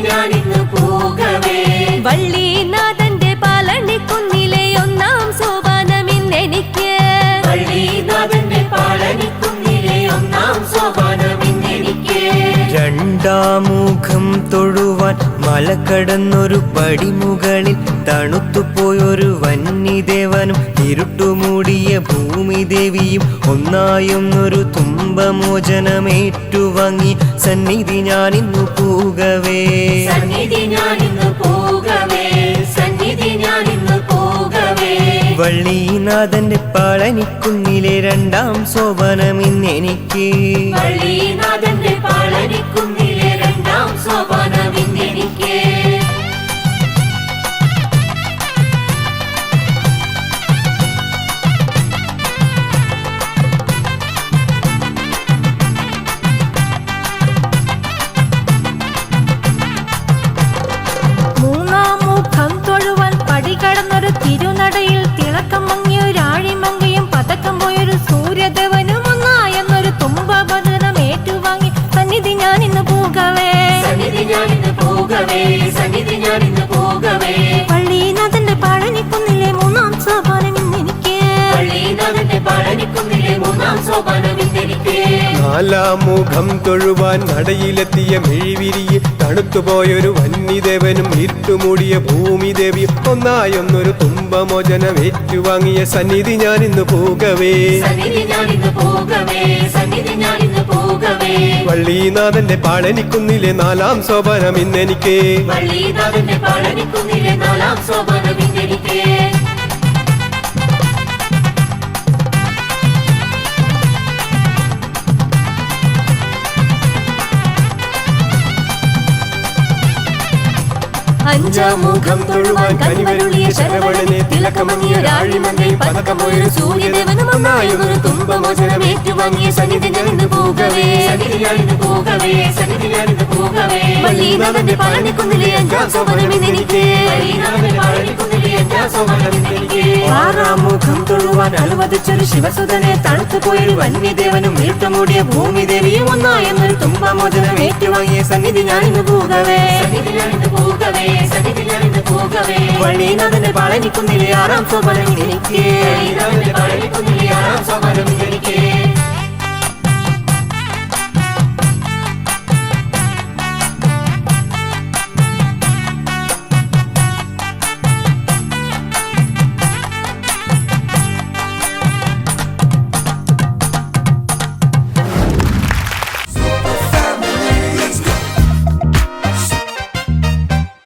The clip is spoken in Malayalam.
ஞானி ഗരുഡാമുഖം തൊഴുവാൻ മല കടന്നൊരു പടിമുകളിൽ തണുത്തുപോയൊരു വന്യദേവനും ഇരുട്ടുമൂടിയ ഭൂമിദേവിയും ഒന്നായൊന്നൊരു തുമ്പമോചനമേറ്റുവാങ്ങി സന്നിധി ഞാനിന്നു പൂകവേ. സന്നിധി ഞാനിന്ന് പോകവേ സന്നിധി ഞാനിന്ന് പോകവേ. വള്ളീനാഥന്റെ പളനിക്കുന്നിലെ രണ്ടാം സോപാനം ഇന്നെനിക്ക് തിരുനടയിൽ തിളക്കം മങ്ങിയൊരാഴിമങ്കയും പതക്കം പോയൊരു സൂര്യദേവനും ഒന്നായെന്നൊരു തുമ്പഭദ്രം ഏറ്റുവാങ്ങി സന്നിധി ഞാൻ ഇന്ന് പോകവേ. സന്നിധി ഞാനിന്ന് പോകവേ സന്നിധി ഞാൻ പോകവേ നാലാം മുഖം തൊഴുവാൻ നടയിലെത്തിയ മിഴിവിരിയെ തണുത്തുപോയൊരു വന്യദേവനും ഇരുട്ടുമൂടിയ ഭൂമിദേവിയും ഒന്നായൊന്നൊരു തുമ്പമോചനം ഏറ്റുവാങ്ങിയ സന്നിധി ഞാൻ ഇന്ന് പോകവേ. വള്ളീനാഥന്റെ പാളനിക്കുന്നിലെ നാലാം ശോഭനം ഇന്നെനിക്ക് പള്ളിനാഥന്റെ പാളനിക്കുന്നിലെ നാലാം ശോഭനം ഇന്നെനിക്ക് അഞ്ചാം മുഖം തൊഴുവാൻ കനിവരുളിയ ശരവണനെ തിളക്കമങ്ങിയൊരാഴിമങ്കയും പതക്കം പതക്കമൊരു സൂര്യദേവനും ഒന്നായെന്നൊരു തുമ്പമോചനം ഏറ്റുവാങ്ങിയ സന്നിധി ഞാനിന്ന് പോകവേ. പോകവേ സന്നിധി ഞാനിന്ന് പോകവേ. പള്ളീനാഥന്റെ പഴനിക്കുന്നിലെ അഞ്ചാം സോപാനം ഇന്നെനിക്ക് ആറാം മുഖം തൊഴുവാൻ അനുവദിച്ചൊരു ശിവസുതനെ തണുത്തുപോയൊരു വന്യദേവനും വീട്ടുമൂടിയ ഭൂമിദേവിയും ഒന്നായെന്നൊരു തുമ്പമോചനം ഏറ്റുവാങ്ങിയ സന്നിധി ഞാനിന്ന് പോകവേ. സന്നിധി ഞാനിന്ന് പോകവേ പോകവേ വള്ളീനാഥന്റെ പളനിക്കുന്നിലെ ആറാം സോപനം എനിക്ക്. പാളനിക്കുന്നിലെ ആറാം സോപനം